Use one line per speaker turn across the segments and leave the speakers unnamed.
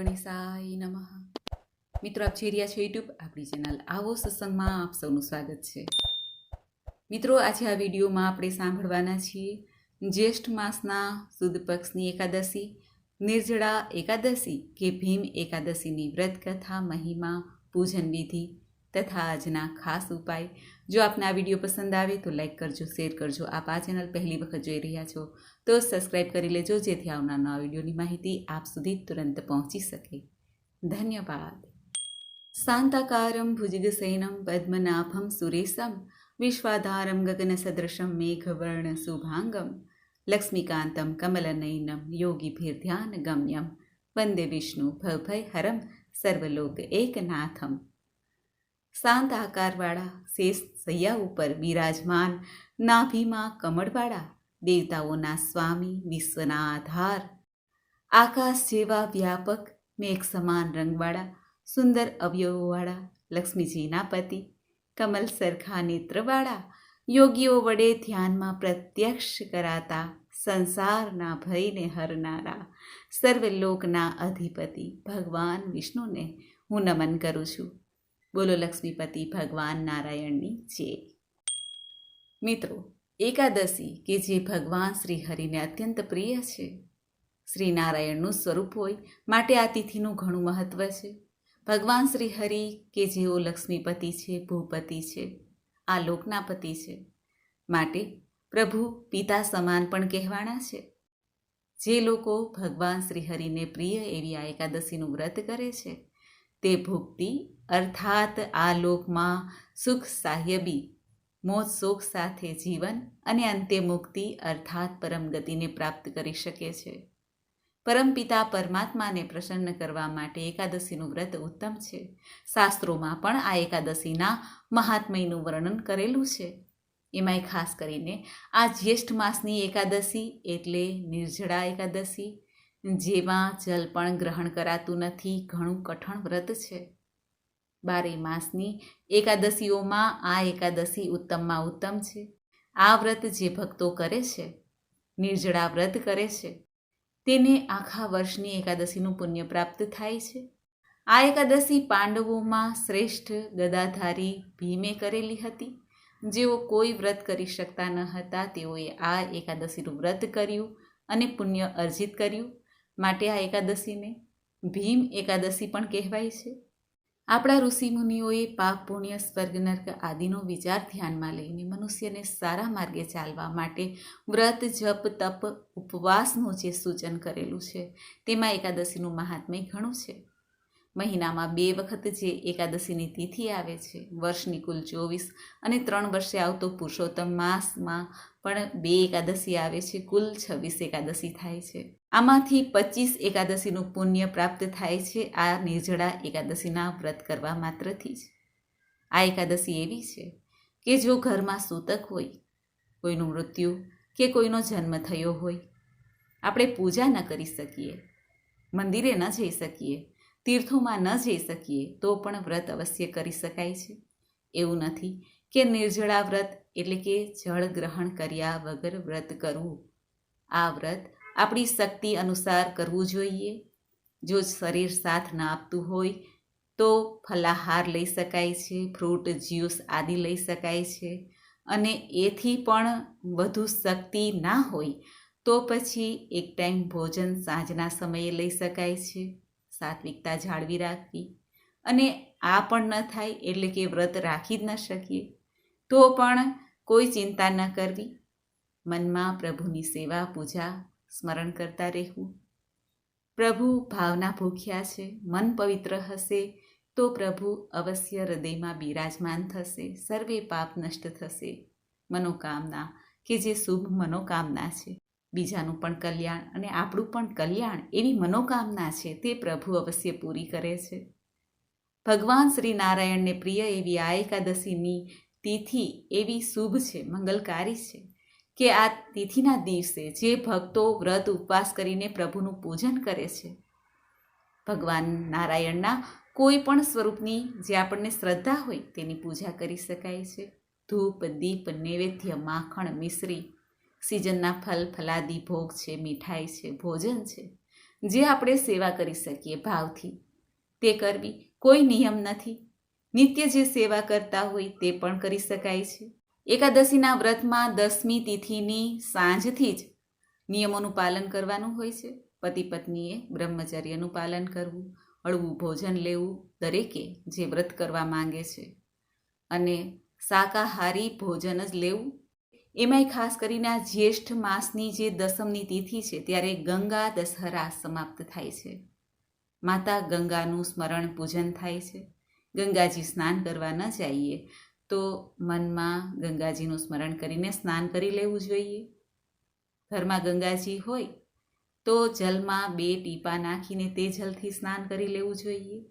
ગણેશાય નમઃ. મિત્રો, આપ જોઈ રહ્યા છો યુટ્યુબ આપણી ચેનલ આવો સત્સંગમાં આપ સૌનું સ્વાગત છે. મિત્રો, આજે આ વિડીયોમાં આપણે સાંભળવાના છીએ જ્યેષ્ઠ માસના સુદ પક્ષની એકાદશી, નિર્જળા એકાદશી કે ભીમ એકાદશીની વ્રત કથા, મહિમા, પૂજન વિધિ તથા આજના ખાસ ઉપાય જો આપને આ વીડિયો પસંદ આવે તો લાઈક કરજો, શેર કરજો. આપ આ ચેનલ પહેલી વખત જોઈ રહ્યા છો તો સબસ્ક્રાઈબ કરી લેજો, જેથી આવનાર નવા વિડીયોની માહિતી આપ સુધી તુરંત પહોંચી શકે. ધન્યવાદ. શાંતાકારમ ભુજગસૈનમ પદ્મનાભમ સુરેશમ વિશ્વાધારમ ગગનસદૃશમ મેઘવર્ણ શુભાંગમ લક્ષ્મીકાંતમ કમલનયનમ યોગીભીર્ધ્યાન ગમ્યમ વંદે વિષ્ણુ ભવભય હરમ સર્વલોક એકનાથમ. શાંત આકારવાળા શેષ સૈયા ઉપર બિરાજમાન, નાભીમાં કમળવાળા દેવતાઓના સ્વામી વિશ્વના આધાર આકાશ જેવા વ્યાપક, મેઘ સમાન રંગવાળા, સુંદર અવયવોવાળા લક્ષ્મીજીના પતિ, કમલ સરખા નેત્રવાળા યોગીઓ વડે ધ્યાનમાં પ્રત્યક્ષ કરાતા સંસારના ભયને હરનારા સર્વલોકના અધિપતિ ભગવાન વિષ્ણુને હું નમન કરું છું. બોલો લક્ષ્મીપતિ ભગવાન નારાયણની જય મિત્રો, એકાદશી કે જે ભગવાન શ્રી હરિને અત્યંત પ્રિય છે. શ્રી નારાયણનું સ્વરૂપ હોય માટે આ તિથિનું ઘણું મહત્વ છે. ભગવાન શ્રી હરિ કે જેઓ લક્ષ્મીપતિ છે, ભૂપતિ છે, આ લોકના પતિ છે, માટે પ્રભુ પિતા સમાન પણ કહેવાના છે. જે લોકો ભગવાન શ્રી હરિને પ્રિય એવી આ એકાદશીનું વ્રત કરે છે, તે ભુક્તિ અર્થાત આ લોકમાં સુખ સાહ્યબી મોજ શોખ સાથે જીવન અને અંતે મુક્તિ અર્થાત પરમ ગતિને પ્રાપ્ત કરી શકે છે. પરમપિતા પરમાત્માને પ્રસન્ન કરવા માટે એકાદશીનું વ્રત ઉત્તમ છે. શાસ્ત્રોમાં પણ આ એકાદશીના મહાત્મયનું વર્ણન કરેલું છે. એમાંય ખાસ કરીને આ જ્યેષ્ઠ માસની એકાદશી એટલે નિર્જળા એકાદશી, જેમાં જલ પણ ગ્રહણ કરાતું નથી, ઘણું કઠણ વ્રત છે. બારે માસની એકાદશીઓમાં આ એકાદશી ઉત્તમમાં ઉત્તમ છે. આ વ્રત જે ભક્તો કરે છે, નિર્જળા વ્રત કરે છે, તેને આખા વર્ષની એકાદશીનું પુણ્ય પ્રાપ્ત થાય છે. આ એકાદશી પાંડવોમાં શ્રેષ્ઠ ગદાધારી ભીમે કરેલી હતી. જેઓ કોઈ વ્રત કરી શકતા ન હતા, તેઓએ આ એકાદશીનું વ્રત કર્યું અને પુણ્ય અર્જિત કર્યું. માટે આ એકાદશીને ભીમ એકાદશી પણ કહેવાય છે. આપણા ઋષિમુનિઓએ પાપ, પુણ્ય, સ્વર્ગ, નર્ક આદિનો વિચાર ધ્યાનમાં લઈને મનુષ્યને સારા માર્ગે ચાલવા માટે વ્રત, જપ, તપ, ઉપવાસનું જે સૂચન કરેલું છે, તેમાં એકાદશીનું મહાત્મ્ય ઘણું છે. મહિનામાં બે વખત જે એકાદશીની તિથિ આવે છે, વર્ષની કુલ ચોવીસ અને ત્રણ વર્ષે આવતો પુરુષોત્તમ માસમાં પણ બે એકાદશી આવે છે, કુલ છવ્વીસ એકાદશી થાય છે. આમાંથી પચીસ એકાદશીનું પુણ્ય પ્રાપ્ત થાય છે, આ નિર્જળા એકાદશીના વ્રત કરવા માત્રથી જ. આ એકાદશી એવી છે કે જો ઘરમાં સૂતક હોય, કોઈનું મૃત્યુ કે કોઈનો જન્મ થયો હોય, આપણે પૂજા ન કરી શકીએ, મંદિરે ન જઈ શકીએ, તીર્થોમાં ન જઈ શકીએ, તો પણ વ્રત અવશ્ય કરી શકાય છે. એવું નથી કે નિર્જળા વ્રત એટલે કે જળ ગ્રહણ કર્યા વગર વ્રત કરવું. આ વ્રત આપણી શક્તિ અનુસાર કરવું જોઈએ. જો શરીર સાથ ના આપતું હોય તો ફલાહાર લઈ શકાય છે, ફ્રૂટ, જ્યુસ આદિ લઈ શકાય છે. અને એથી પણ વધુ શક્તિ ના હોય તો પછી એક ટાઈમ ભોજન સાંજના સમયે લઈ શકાય છે, સાત્વિકતા જાળવી રાખવી. અને આ પણ ન થાય એટલે કે વ્રત રાખી જ ન શકીએ. તો પણ કોઈ ચિંતા ન કરવી. મનમાં પ્રભુની સેવા, પૂજા, સ્મરણ કરતા રહેવું. પ્રભુ ભાવના ભૂખ્યા છે, મન પવિત્ર હશે, તો પ્રભુ અવશ્ય હૃદયમાં બિરાજમાન થશે, સર્વે પાપ નષ્ટ થશે. મનોકામના કે જે શુભ મનોકામના છે. બીજાનું પણ કલ્યાણ અને આપણું પણ કલ્યાણ એવી મનોકામના છે, તે પ્રભુ અવશ્ય પૂરી કરે છે. ભગવાન શ્રી નારાયણને પ્રિય એવી આ એકાદશીની તિથિ એવી શુભ છે, મંગલકારી છે કે આ તિથિના દિવસે જે ભક્તો વ્રત ઉપવાસ કરીને પ્રભુનું પૂજન કરે છે. ભગવાન નારાયણના કોઈ પણ સ્વરૂપની જે આપણને શ્રદ્ધા હોય તેની પૂજા કરી શકાય છે. ધૂપ, દીપ, નૈવેદ્ય, માખણ, મિશ્રી, સિઝનના ફલ, ફલાદી, ભોગ છે, મીઠાઈ છે, ભોજન છે, જે આપણે સેવા કરી શકીએ ભાવથી. તે કરવી કોઈ નિયમ નથી. નિત્ય જે સેવા કરતા હોય તે પણ કરી શકાય છે. એકાદશીના વ્રતમાં દસમી તિથિની સાંજથી જ નિયમોનું પાલન કરવાનું હોય છે. પતિ પત્નીએ બ્રહ્મચર્યનું પાલન કરવું, હળવું ભોજન લેવું દરેકે જે વ્રત કરવા માંગે છે. અને શાકાહારી ભોજન જ લેવું. એમાંય ખાસ કરીને આ જ્યેષ્ઠ માસની જે દસમની તિથિ છે ત્યારે ગંગા દશહરા સમાપ્ત થાય છે. માતા ગંગાનું સ્મરણ પૂજન થાય છે. ગંગાજી સ્નાન કરવા ન જઈએ, તો મનમાં ગંગાજીનું સ્મરણ કરીને સ્નાન કરી લેવું જોઈએ. ઘરમાં ગંગાજી હોય, તો જલમાં બે ટીપા નાખીને તે જલથી સ્નાન કરી લેવું જોઈએ.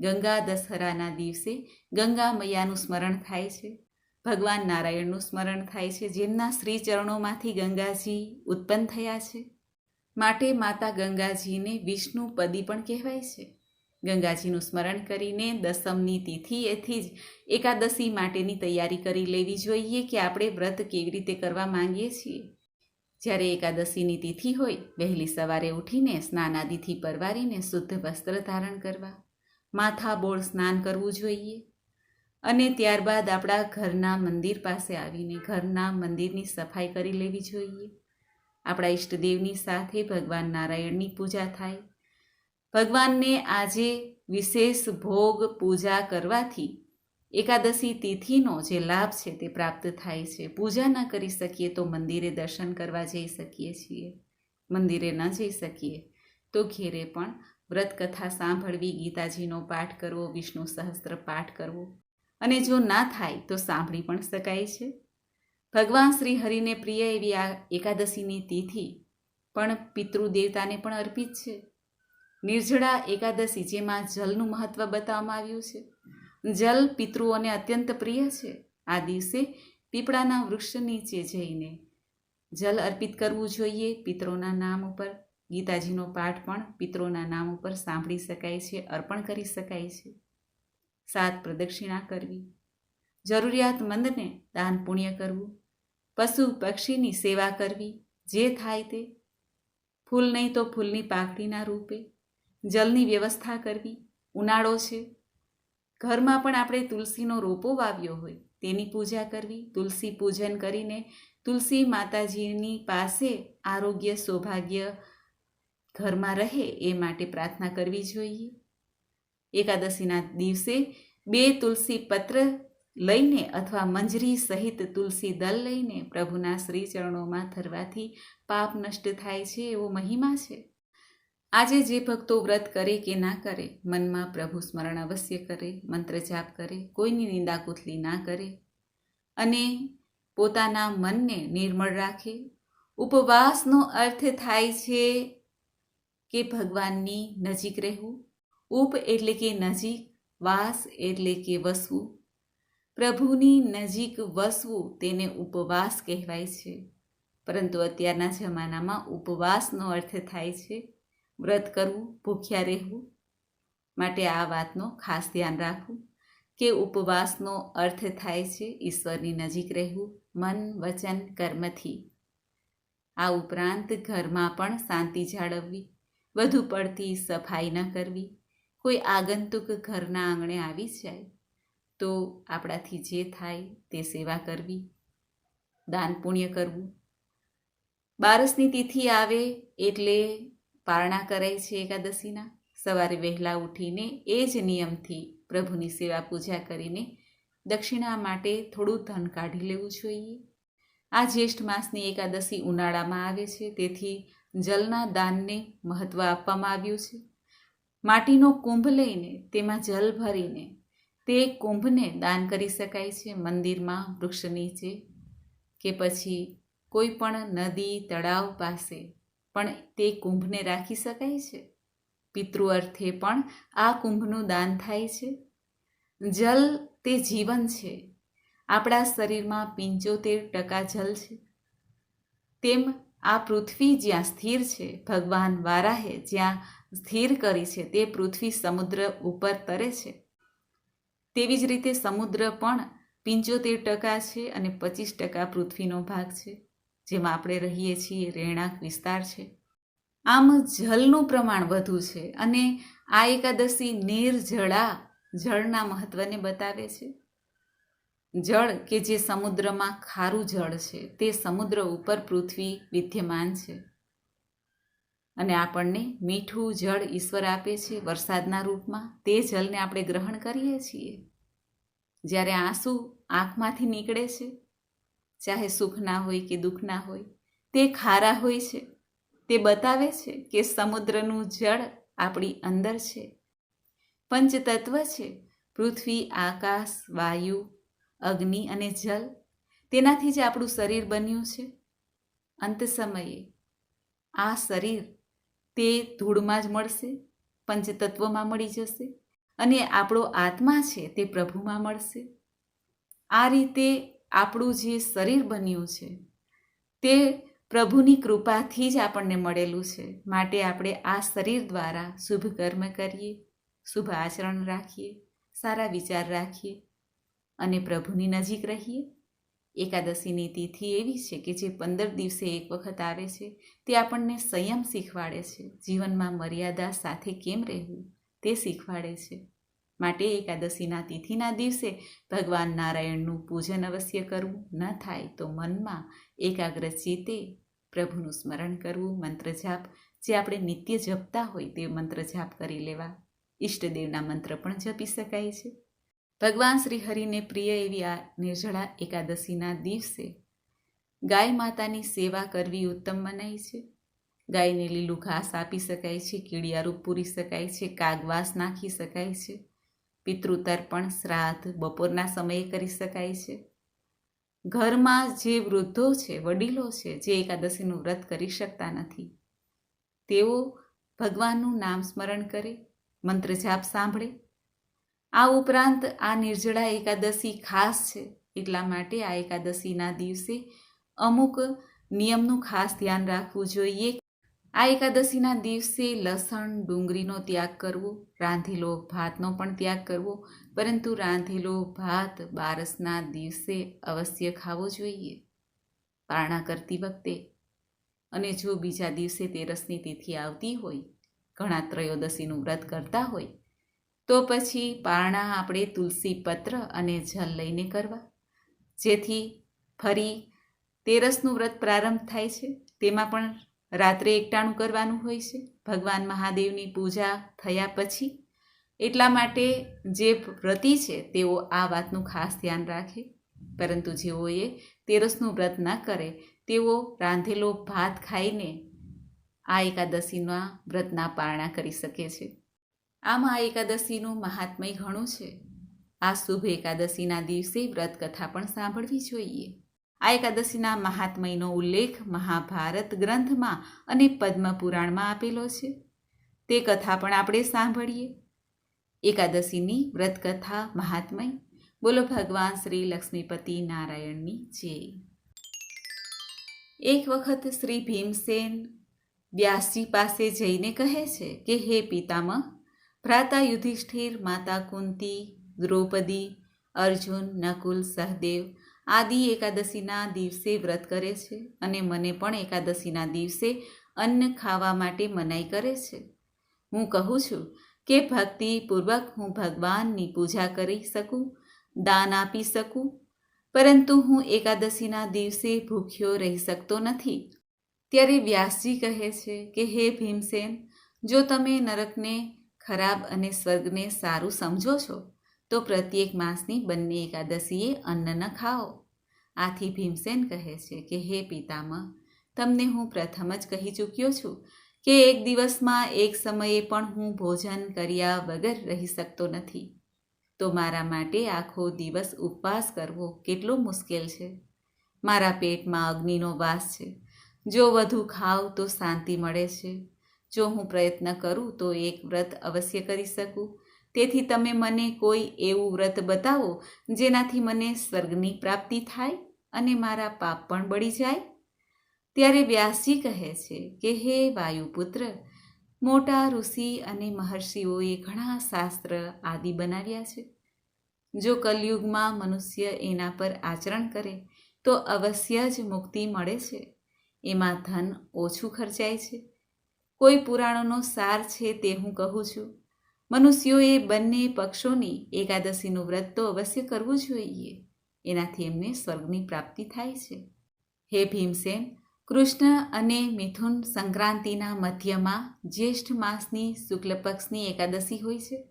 ગંગા દશહરાના દિવસે ગંગા મૈયાનું સ્મરણ થાય છે. ભગવાન નારાયણનું સ્મરણ થાય છે, જેમના શ્રી ચરણોમાંથી ગંગાજી ઉત્પન્ન થયા છે. માટે માતા ગંગાજીને વિષ્ણુ પદી પણ કહેવાય છે. ગંગાજીનું સ્મરણ કરીને દસમની તિથિએથી જ એકાદશી માટેની તૈયારી કરી લેવી જોઈએ કે આપણે વ્રત કેવી રીતે કરવા માંગીએ છીએ. જ્યારે એકાદશીની તિથિ હોય, વહેલી સવારે ઉઠીને સ્નાનાદિથી પરવારીને શુદ્ધ વસ્ત્ર ધારણ કરવા માથા બોળ સ્નાન કરવું જોઈએ. અને ત્યારબાદ આપણા ઘરના મંદિર પાસે આવીને ઘરના મંદિરની સફાઈ કરી લેવી જોઈએ. આપણા ઈષ્ટદેવની સાથે ભગવાન નારાયણની પૂજા થાય. ભગવાનને આજે વિશેષ ભોગ પૂજા કરવાથી એકાદશી તિથિનો જે લાભ છે તે પ્રાપ્ત થાય છે. પૂજા ન કરી શકીએ તો મંદિરે દર્શન કરવા જઈ શકીએ છીએ, મંદિરે ન જઈ શકીએ તો ઘેરે પણ વ્રત કથા સાંભળવી, ગીતાજીનો પાઠ કરવો, વિષ્ણુ સહસ્ત્ર પાઠ કરવો અને જો ના થાય તો સાંભળી પણ શકાય છે. ભગવાન શ્રી હરિને પ્રિય એવી આ એકાદશીની તિથિ પણ પિતૃદેવતાને પણ અર્પિત છે. નિર્જળા એકાદશી, જેમાં જલનું મહત્વ બતાવવામાં આવ્યું છે. જલ પિતૃઓને અત્યંત પ્રિય છે. આ દિવસે પીપળાના વૃક્ષ નીચે જઈને જલ અર્પિત કરવું જોઈએ પિત્રોના નામ ઉપર. ગીતાજીનો પાઠ પણ પિતૃના નામ ઉપર સાંભળી શકાય છે, અર્પણ કરી શકાય છે. સાત પ્રદક્ષિણા કરવી. જરૂરિયાતમંદને દાન પુણ્ય કરવું. પશુ પક્ષીની સેવા કરવી. જે થાય તે. ફૂલ નહીં તો ફૂલની પાખડીના રૂપે. જલની વ્યવસ્થા કરવી, ઉનાળો છે. ઘરમાં પણ આપણે તુલસીનો રોપો વાવ્યો હોય, તેની પૂજા કરવી, તુલસી પૂજન કરીને તુલસી માતાજીની પાસે આરોગ્ય, સૌભાગ્ય ઘરમાં રહે એ માટે પ્રાર્થના કરવી જોઈએ. એકાદશીના દિવસે બે તુલસી પત્ર લઈને અથવા મંજરી સહિત તુલસી દલ લઈને પ્રભુના શ્રી ચરણોમાં ધરવાથી પાપ નષ્ટ થાય છે એવો મહિમા છે. આજે જે ભક્તો વ્રત કરે કે ના કરે, મનમાં પ્રભુ સ્મરણ અવશ્ય કરે, મંત્ર જાપ કરે, કોઈની નિંદા કુથલી ના કરે અને પોતાના મનને નિર્મળ રાખે. ઉપવાસનો અર્થ થાય છે કે ભગવાનની નજીક રહેવું. ઉપ એટલે કે નજીક, વાસ એટલે કે વસવું. પ્રભુની નજીક વસવું તેને ઉપવાસ કહેવાય છે. પરંતુ અત્યારના જમાનામાં ઉપવાસનો અર્થ થાય છે વ્રત કરવું, ભૂખ્યા રહેવું માટે આ વાતનો ખાસ ધ્યાન રાખવું કે ઉપવાસનો અર્થ થાય છે ઈશ્વરની નજીક રહેવું, મન, વચન, કર્મથી. આ ઉપરાંત ઘરમાં પણ શાંતિ જાળવવી, વધુ પડતી સફાઈ ન કરવી, કોઈ આગંતુક ઘરના આંગણે આવી જાય તો આપણાથી જે થાય તે સેવા કરવી, દાન પુણ્ય કરવું. બારસની તિથિ આવે એટલે પારણા કરાય છે એકાદશીના. સવારે વહેલા ઉઠીને એ જ નિયમથી પ્રભુની સેવા પૂજા કરીને દક્ષિણા માટે થોડું ધન કાઢી લેવું જોઈએ. આ જ્યેષ્ઠ માસની એકાદશી ઉનાળામાં આવે છે, તેથી જલના દાનને મહત્ત્વ આપવામાં આવ્યું છે. માટીનો કુંભ લઈને તેમાં જલ ભરીને તે કુંભને દાન કરી શકાય છે, મંદિરમાં વૃક્ષ નીચે કે પછી કોઈ પણ નદી, તળાવ પાસે પણ તે કુંભને રાખી શકાય છે. પિતૃ અર્થે પણ આ કુંભનું દાન થાય છે. જલ તે જીવન છે. આપણા શરીરમાં પંચોતેર ટકા જલ છે. તેમ આ પૃથ્વી જ્યાં સ્થિર છે, ભગવાન વારાહે જ્યાં સ્થિર કરી છે, તે પૃથ્વી સમુદ્ર ઉપર તરે છે. તેવી જ રીતે સમુદ્ર પણ પંચોતેર ટકા છે અને પચીસ ટકા પૃથ્વીનો ભાગ છે. જેમાં આપણે રહીએ છીએ, રહેણાંક વિસ્તાર છે. આમ જલનું પ્રમાણ વધુ છે અને આ એકાદશી નિર્જળા જળના મહત્વને બતાવે છે. જળ કે જે સમુદ્રમાં ખારું જળ છે, તે સમુદ્ર ઉપર પૃથ્વી વિદ્યમાન છે. અને આપણને મીઠું જળ ઈશ્વર આપે છે વરસાદના રૂપમાં. તે જલને આપણે ગ્રહણ કરીએ છીએ. જ્યારે આંસુ આંખમાંથી નીકળે છે ચાહે સુખના હોય કે દુઃખના હોય, તે ખારા હોય છે. તે બતાવે છે કે સમુદ્રનું જળ આપણી અંદર છે. પંચતત્વ છે, પૃથ્વી, આકાશ, વાયુ, અગ્નિ અને જલ, તેનાથી જ આપણું શરીર બન્યું છે. અંત સમયે આ શરીર તે ધૂળમાં જ મળશે, પંચતત્વમાં મળી જશે અને આપણો આત્મા છે તે પ્રભુમાં મળશે. આ રીતે આપણું જે શરીર બન્યું છે, તે પ્રભુની કૃપાથી જ આપણને મળેલું છે. માટે આપણે આ શરીર દ્વારા શુભ કર્મ કરીએ, શુભ આચરણ રાખીએ, સારા વિચાર રાખીએ અને પ્રભુની નજીક રહીએ. એકાદશીની તિથિ એવી છે કે જે પંદર દિવસે એક વખત આવે છે, તે આપણને સંયમ શીખવાડે છે. જીવનમાં મર્યાદા સાથે કેમ રહેવું, તે શીખવાડે છે. માટે એકાદશીના તિથિના દિવસે ભગવાન નારાયણનું પૂજન અવશ્ય કરવું ન થાય તો મનમાં એકાગ્ર ચિત્તે પ્રભુનું સ્મરણ કરવું, મંત્ર જાપ, જે આપણે નિત્ય જપતા હોય તે મંત્ર જાપ કરી લેવા. ઈષ્ટદેવના મંત્ર પણ જપી શકાય છે. ભગવાન શ્રી હરિને પ્રિય એવી આ નિર્જળા એકાદશીના દિવસે ગાય માતાની સેવા કરવી ઉત્તમ મનાય છે. ગાયને લીલું ઘાસ આપી શકાય છે, કીડિયારૂપ પૂરી શકાય છે, કાગવાસ નાખી શકાય છે. પિતૃતર્પણ શ્રાદ્ધ બપોરના સમયે કરી શકાય છે. ઘરમાં જે વૃદ્ધો છે, વડીલો છે, જે એકાદશીનું વ્રત કરી શકતા નથી, તેઓ ભગવાનનું નામ સ્મરણ કરે, મંત્ર જાપ સાંભળે. આ ઉપરાંત આ નિર્જળા એકાદશી ખાસ છે, એટલા માટે આ એકાદશીના દિવસે અમુક નિયમનું ખાસ ધ્યાન રાખવું જોઈએ. આ એકાદશીના દિવસે લસણ, ડુંગળીનો ત્યાગ કરવો, રાંધેલો ભાતનો પણ ત્યાગ કરવો, પરંતુ રાંધેલો ભાત બારસના દિવસે અવશ્ય ખાવો જોઈએ. પારણા કરતી વખતે અને જો બીજા દિવસે તેરસની તિથિ આવતી હોય, ઘણા ત્રયોદશીનું વ્રત કરતા હોય, તો પછી પારણા આપણે તુલસી પત્ર અને જલ લઈને કરવા. જેથી ફરી તેરસનું વ્રત પ્રારંભ થાય છે. તેમાં પણ રાત્રે એકટાણું કરવાનું હોય છે. ભગવાન મહાદેવની પૂજા થયા પછી એટલા માટે જે વ્રતી છે તેઓ આ વાતનું ખાસ ધ્યાન રાખે. પરંતુ જેઓએ તેરસનું વ્રત ન કરે, તેઓ રાંધેલો ભાત ખાઈને આ એકાદશીના વ્રતના પારણા કરી શકે છે. આમ આ એકાદશીનું મહાત્મય ઘણું છે. આ શુભ એકાદશીના દિવસે વ્રત કથા પણ સાંભળવી જોઈએ. આ એકાદશીના મહાત્મયનો ઉલ્લેખ મહાભારત ગ્રંથમાં અને પદ્મપુરાણમાં આપેલો છે. તે કથા પણ આપણે સાંભળીએ. એકાદશીની વ્રતકથા મહાત્મય. બોલો ભગવાન શ્રી લક્ષ્મીપતિ નારાયણની જય. એક વખત શ્રી ભીમસેન વ્યાસજી પાસે જઈને કહે છે કે, હે પિતામહ, ભ્રાતા યુધિષ્ઠિર, માતા કુંતી, દ્રૌપદી, અર્જુન, નકુલ, સહદેવ આદિ એકાદશીના દિવસે વ્રત કરે છે અને મને પણ એકાદશીના દિવસે અન્ન ખાવા માટે મનાઈ કરે છે. હું કહું છું કે ભક્તિપૂર્વક હું ભગવાનની પૂજા કરી શકું, દાન આપી શકું, પરંતુ હું એકાદશીના દિવસે ભૂખ્યો રહી શકતો નથી. ત્યારે વ્યાસજી કહે છે કે, હે ભીમસેન, જો તમે નરકને ખરાબ અને સ્વર્ગને સારું સમજો છો તો પ્રત્યેક માસની બંને એકાદશીએ અન્ન ન ખાઓ. આથી ભીમસેન કહે છે કે, હે પિતામહ, તમને હું પ્રથમ જ કહી ચૂક્યો છું કે એક દિવસમાં એક સમયે પણ હું ભોજન કર્યા વગર રહી શકતો નથી. તો મારા માટે આખો દિવસ ઉપવાસ કરવો કેટલો મુશ્કેલ છે. મારા પેટમાં અગ્નિનો વાસ છે. જો વધુ ખાવ તો શાંતિ મળે છે. જો હું પ્રયત્ન કરું તો એક વ્રત અવશ્ય કરી શકું. તેથી તમે મને કોઈ એવું વ્રત બતાવો જેનાથી મને સ્વર્ગની પ્રાપ્તિ થાય અને મારા પાપ પણ બળી જાય? ત્યારે વ્યાસજી કહે છે કે, હે વાયુપુત્ર, મોટા ઋષિ અને મહર્ષિઓએ ઘણા શાસ્ત્ર આદિ બનાવ્યા છે. જો કલયુગમાં મનુષ્ય એના પર આચરણ કરે, તો અવશ્ય જ મુક્તિ મળે છે. એમાં ધન ઓછું ખર્ચાય છે. કોઈ પુરાણોનો સાર છે તે હું કહું છું. મનુષ્યોએ બંને પક્ષોની એકાદશીનું વ્રત તો અવશ્ય કરવું જોઈએ. એનાથી એમને સ્વર્ગની પ્રાપ્તિ થાય છે. હે ભીમસેન, કૃષ્ણ અને મિથુન સંક્રાંતિના મધ્યમાં જ્યેષ્ઠ માસની શુક્લ પક્ષની એકાદશી હોય છે.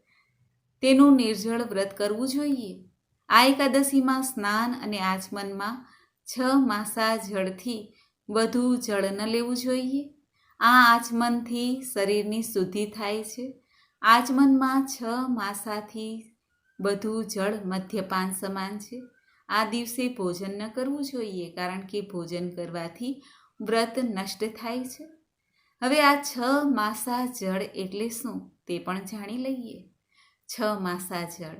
તેનું નિર્જળ વ્રત કરવું જોઈએ. આ એકાદશીમાં સ્નાન અને આચમનમાં છ માસા જળથી વધુ જળ ન લેવું જોઈએ. આ આચમનથી શરીરની શુદ્ધિ થાય છે. આચમનમાં છ માસાથી બધું જળ મદ્યપાન સમાન છે. આ દિવસે ભોજન ન કરવું જોઈએ કારણ કે ભોજન કરવાથી વ્રત નષ્ટ થાય છે. હવે આ છ માસા જળ એટલે શું તે પણ જાણી લઈએ. છ માસા જળ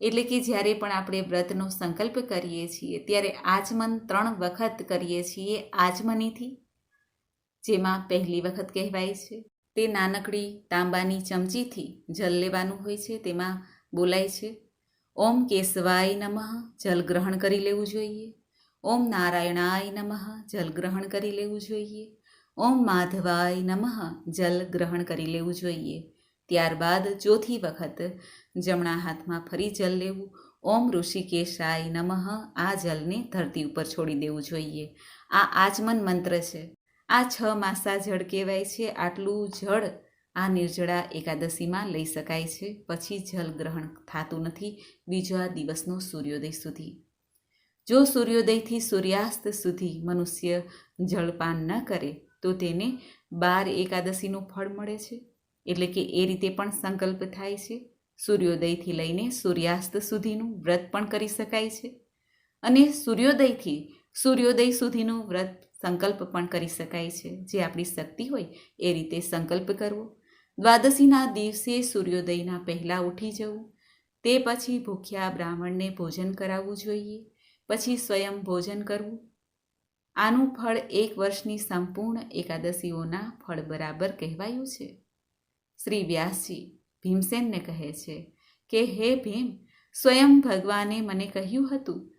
એટલે કે જ્યારે પણ આપણે વ્રતનો સંકલ્પ કરીએ છીએ ત્યારે આચમન ત્રણ વખત કરીએ છીએ આચમનીથી જેમાં પહેલી વખત કહેવાય છે. તે નાનકડી તાંબાની ચમચીથી જલ લેવાનું હોય છે, તેમાં બોલાય છે. ઓમ કેશવાય નમઃ, જલ ગ્રહણ કરી લેવું જોઈએ. ઓમ નારાયણાય નમઃ, જલ ગ્રહણ કરી લેવું જોઈએ. ઓમ માધવાય નમઃ, જલ ગ્રહણ કરી લેવું જોઈએ. ત્યારબાદ ચોથી વખત જમણા હાથમાં ફરી જલ લેવું. ઓમ ઋષિકેશાય નમઃ, આ જલને ધરતી ઉપર છોડી દેવું જોઈએ. આ આચમન મંત્ર છે. આ છ માસા જળ કહેવાય છે. આટલું જળ આ નિર્જળા એકાદશીમાં લઈ શકાય છે. પછી જલ ગ્રહણ થતું નથી. બીજા દિવસનો સૂર્યોદય સુધી. જો સૂર્યોદયથી સૂર્યાસ્ત સુધી મનુષ્ય જળપાન ન કરે, તો તેને બાર એકાદશીનું ફળ મળે છે. એટલે કે એ રીતે પણ સંકલ્પ થાય છે. સૂર્યોદયથી લઈને સૂર્યાસ્ત સુધીનું વ્રત પણ કરી શકાય છે. અને સૂર્યોદયથી સૂર્યોદય સુધીનું વ્રત સંકલ્પ પણ કરી શકાય છે. જે આપણી શક્તિ હોય એ રીતે સંકલ્પ કરવો. દ્વાદશીના દિવસે સૂર્યોદયના પહેલાં ઉઠી જવું. તે પછી ભૂખ્યા બ્રાહ્મણને ભોજન કરાવવું જોઈએ. પછી સ્વયં ભોજન કરવું. આનું ફળ એક વર્ષની સંપૂર્ણ એકાદશીઓના ફળ બરાબર કહેવાયું છે. શ્રી વ્યાસજી ભીમસેનને કહે છે કે, હે ભીમ, સ્વયં ભગવાને મને કહ્યું હતું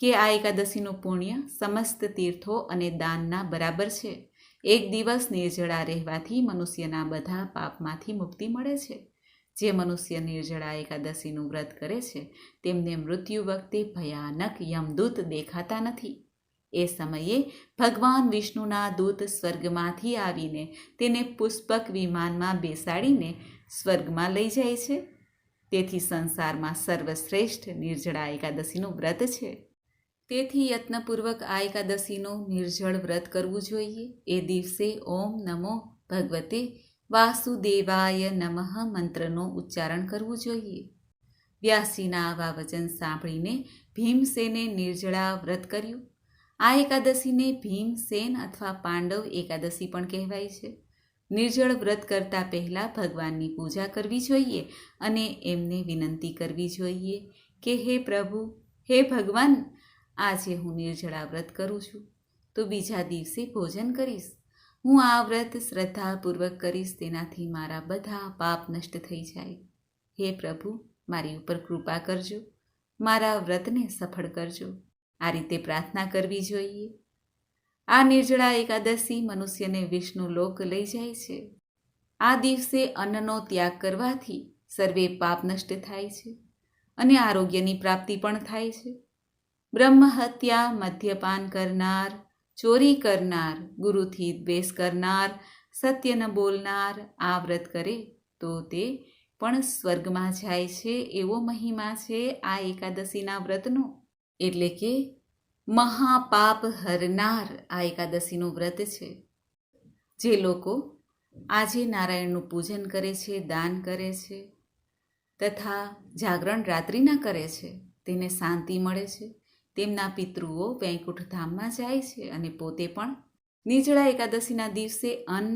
કે આ એકાદશીનું પુણ્ય સમસ્ત તીર્થો અને દાનના બરાબર છે. એક દિવસ નિર્જળા રહેવાથી મનુષ્યના બધા પાપમાંથી મુક્તિ મળે છે. જે મનુષ્ય નિર્જળા એકાદશીનું વ્રત કરે છે, તેમને મૃત્યુ વખતે ભયાનક યમદૂત દેખાતા નથી. એ સમયે ભગવાન વિષ્ણુના દૂત સ્વર્ગમાંથી આવીને તેને પુષ્પક વિમાનમાં બેસાડીને સ્વર્ગમાં લઈ જાય છે. તેથી સંસારમાં સર્વશ્રેષ્ઠ નિર્જળા એકાદશીનું વ્રત છે. તેથી યત્નપૂર્વક આ એકાદશીનું નિર્જળ વ્રત કરવું જોઈએ. એ દિવસે ઓમ નમો ભગવતે વાસુદેવાય નમઃ મંત્રનો ઉચ્ચારણ કરવું જોઈએ. વ્યાસીના આવા વચન સાંભળીને ભીમસેને નિર્જળા વ્રત કર્યું. આ એકાદશીને ભીમસેન અથવા પાંડવ એકાદશી પણ કહેવાય છે. નિર્જળ વ્રત કરતાં પહેલાં ભગવાનની પૂજા કરવી જોઈએ અને એમને વિનંતી કરવી જોઈએ કે હે પ્રભુ, હે ભગવાન આજે હું નિર્જળા વ્રત કરું છું. તો બીજા દિવસે ભોજન કરીશ. હું આ વ્રત શ્રદ્ધાપૂર્વક કરીશ, તેનાથી મારા બધા પાપ નષ્ટ થઈ જાય. હે પ્રભુ, મારી ઉપર કૃપા કરજો. મારા વ્રતને સફળ કરજો. આ રીતે પ્રાર્થના કરવી જોઈએ. આ નિર્જળા એકાદશી મનુષ્યને વિષ્ણુ લોક લઈ જાય છે. આ દિવસે અન્નનો ત્યાગ કરવાથી સર્વે પાપ નષ્ટ થાય છે અને આરોગ્યની પ્રાપ્તિ પણ થાય છે. બ્રહ્મહત્યા, મદ્યપાન કરનાર, ચોરી કરનાર, ગુરુથી દ્વેષ કરનાર સત્ય ન બોલનાર, આ વ્રત કરે તો તે પણ સ્વર્ગમાં જાય છે એવો મહિમા છે આ એકાદશીના વ્રતનો. એટલે કે મહાપાપ હરનાર આ એકાદશીનું વ્રત છે. જે લોકો આજે નારાયણનું પૂજન કરે છે, દાન કરે છે, તથા જાગરણ રાત્રિના કરે છે, તેને શાંતિ મળે છે. તેમના પિતૃઓ વૈકુંઠધામમાં જાય છે અને પોતે પણ નીચળા એકાદશીના દિવસે અન્ન,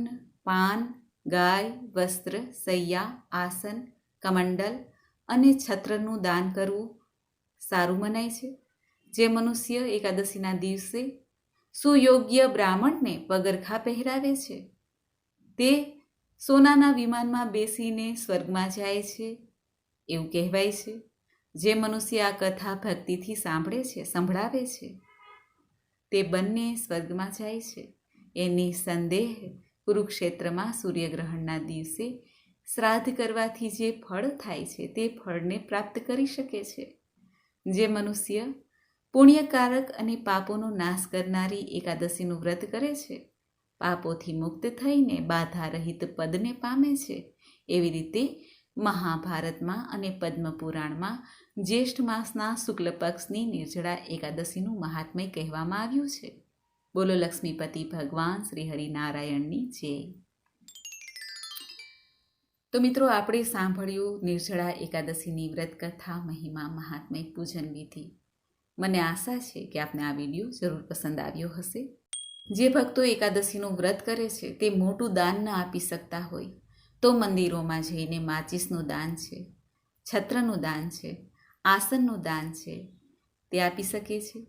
પાન, ગાય, વસ્ત્ર, સૈયા, આસન, કમંડલ અને છત્રનું દાન કરવું સારું મનાય છે. જે મનુષ્ય એકાદશીના દિવસે સુયોગ્ય બ્રાહ્મણને પગરખા પહેરાવે છે, તે સોનાના વિમાનમાં બેસીને સ્વર્ગમાં જાય છે એવું કહેવાય છે. જે મનુષ્ય આ કથા ભક્તિથી સાંભળે છે, સંભળાવે છે, તે બંને સ્વર્ગમાં જાય છે. એની સંદેહ કુરુક્ષેત્રમાં સૂર્યગ્રહણના દિવસે શ્રાદ્ધ કરવાથી જે ફળ થાય છે, તે ફળને પ્રાપ્ત કરી શકે છે. જે મનુષ્ય પુણ્યકારક અને પાપોનો નાશ કરનારી એકાદશીનું વ્રત કરે છે, પાપોથી મુક્ત થઈને બાધા રહિત પદને પામે છે, એવી રીતે મહાભારતમાં અને પદ્મપુરાણમાં જ્યેષ્ઠ માસના શુક્લ પક્ષની નિર્જળા એકાદશીનું મહાત્મય કહેવામાં આવ્યું છે. બોલો લક્ષ્મીપતિ ભગવાન શ્રી હરિનારાયણની જય. તો મિત્રો, આપણે સાંભળ્યું નિર્જળા એકાદશીની વ્રત કથા મહિમા, મહાત્મય પૂજન વિધિ. મને આશા છે કે આપને આ વીડિયો જરૂર પસંદ આવ્યો હશે. જે ભક્તો એકાદશીનું વ્રત કરે છે, તે મોટું દાન ન આપી શકતા હોય તો મંદિરોમાં જઈને માચિસનું દાન છે, છત્રનું દાન છે, આસનનું દાન છે, તે આપી શકે છે.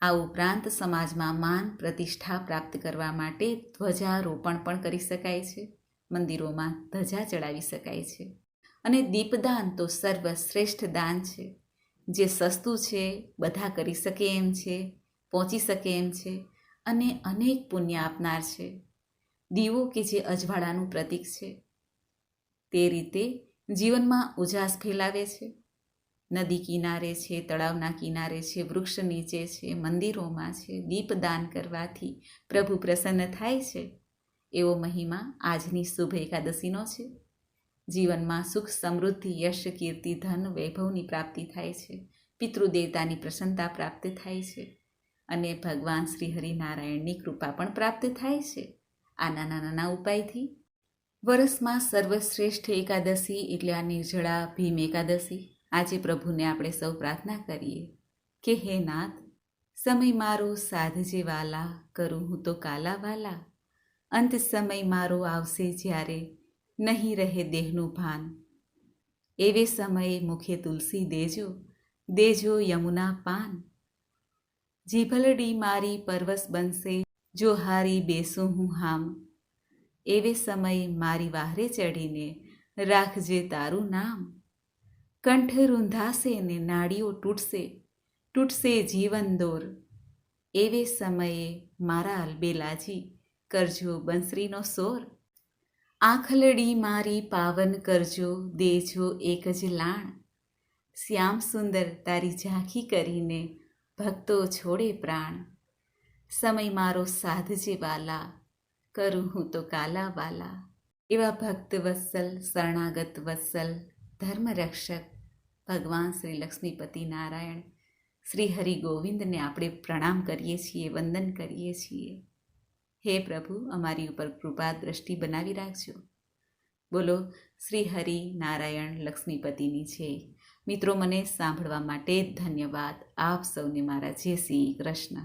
આ ઉપરાંત સમાજમાં માન પ્રતિષ્ઠા પ્રાપ્ત કરવા માટે ધ્વજારોપણ પણ કરી શકાય છે. મંદિરોમાં ધજા ચડાવી શકાય છે. અને દીપદાન તો સર્વશ્રેષ્ઠ દાન છે. જે સસ્તું છે, બધા કરી શકે એમ છે, પહોંચી શકે એમ છે અને અનેક પુણ્ય આપનાર છે. દીવો કે જે અજવાળાનું પ્રતીક છે તે રીતે જીવનમાં ઉજાસ ફેલાવે છે. નદી કિનારે છે, તળાવના કિનારે છે, વૃક્ષ નીચે છે, મંદિરોમાં છે, દીપદાન કરવાથી પ્રભુ પ્રસન્ન થાય છે. એવો મહિમા આજની શુભ એકાદશીનો છે. જીવનમાં સુખ, સમૃદ્ધિ, યશ, કીર્તિ, ધન, વૈભવની પ્રાપ્તિ થાય છે. પિતૃદેવતાની પ્રસન્નતા પ્રાપ્ત થાય છે. અને ભગવાન શ્રી હરિનારાયણની કૃપા પણ પ્રાપ્ત થાય છે. આ નાના નાના ઉપાયથી વરસમાં સર્વશ્રેષ્ઠ એકાદશી એટલે આ નિર્જળા ભીમ એકાદશી. આજે પ્રભુને આપણે સૌ પ્રાર્થના કરીએ કે, હે નાથ, સમય મારો સાધજે વાલા, કરું હું તો કાલા વાલા. અંત સમય મારો આવશે જ્યારે નહીં રહે દેહનું ભાન. એવે સમયે મુખે તુલસી દેજો દેજો યમુના પાન. જીભલડી મારી પરવસ બનશે, જો હારી બેસું હું હામ. એવે સમયે મારી વાહરે ચડીને રાખજે તારું નામ. કંઠ રૂંધાશે ને નાડીઓ તૂટશે તૂટશે જીવન દોર. એવે સમયે મારા અલબેલાજી, કરજો બંસરીનો સોર. આંખલડી મારી પાવન કરજો, દેજો એક જ લાણ. શ્યામ સુંદર તારી ઝાંખી કરીને ભક્તો છોડે પ્રાણ. સમય મારો સાધજે વાલા કરું હું તો કાલા વાલા એવા ભક્ત વત્સલ, શરણાગત વત્સલ, ધર્મરક્ષક, ભગવાન શ્રી લક્ષ્મીપતિ નારાયણ, શ્રી હરિ ગોવિંદને આપણે પ્રણામ કરીએ છીએ, વંદન કરીએ છીએ. હે પ્રભુ, અમારી ઉપર કૃપા દ્રષ્ટિ બનાવી રાખજો. બોલો, શ્રી હરિ નારાયણ લક્ષ્મીપતિની છે. મિત્રો, મને સાંભળવા માટે ધન્યવાદ. આપ સૌને મારા જય શ્રી કૃષ્ણ.